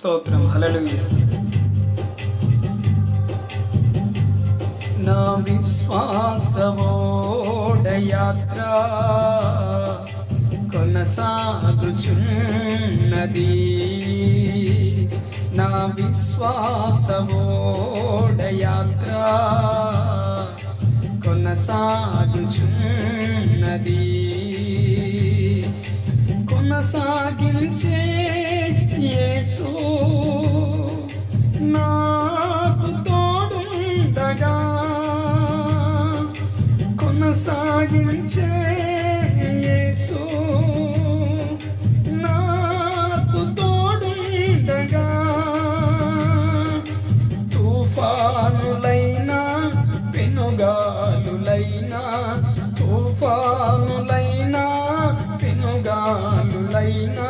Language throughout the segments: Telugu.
స్తోత్రం. హలలు నా విశ్వాసవోడయాత్ర కొనసాగుచున్నది. నా విశ్వాసవోడయాత్ర కొనసాగుచున్నది. కొనసాగించే కొనసాగించే యేసు. నాకు తోడుండగా తుఫానులైనా పెనుగాలులైనా తుఫానులైనా పెనుగాలులైనా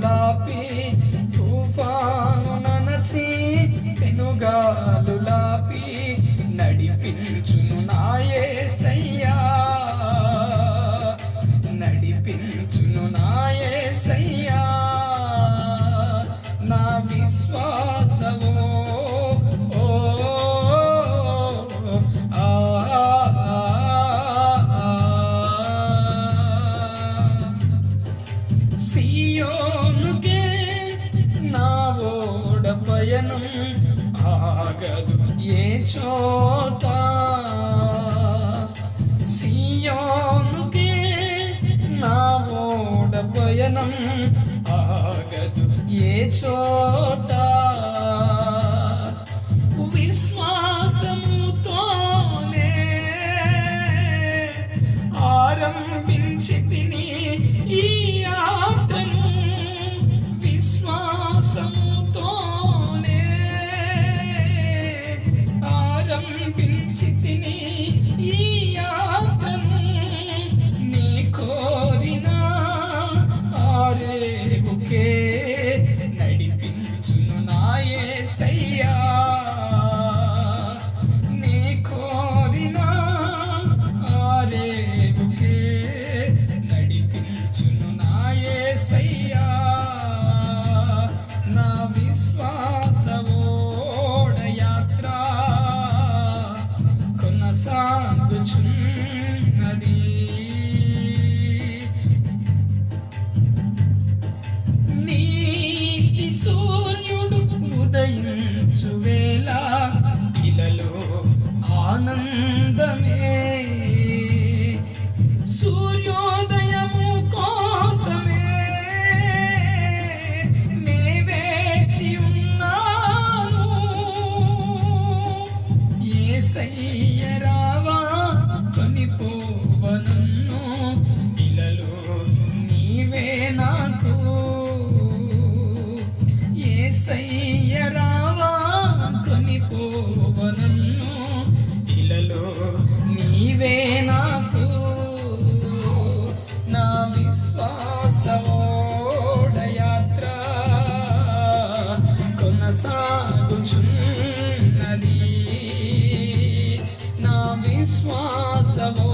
పెనుగాలు తుఫాను ననచి పెనుగాలు లాపి నడిపించును నాయసయ్యా నడిపించును నాయే సయ్యా. నా విశ్వాసము చోట సియోనుకే నా ఓడ పయనం ఆగదు ఏ చోట. విశ్వాసముతోనే ఆరంభించి తిని ఆరంభించి కొనసాగుచున్నది నా విశ్వాసమో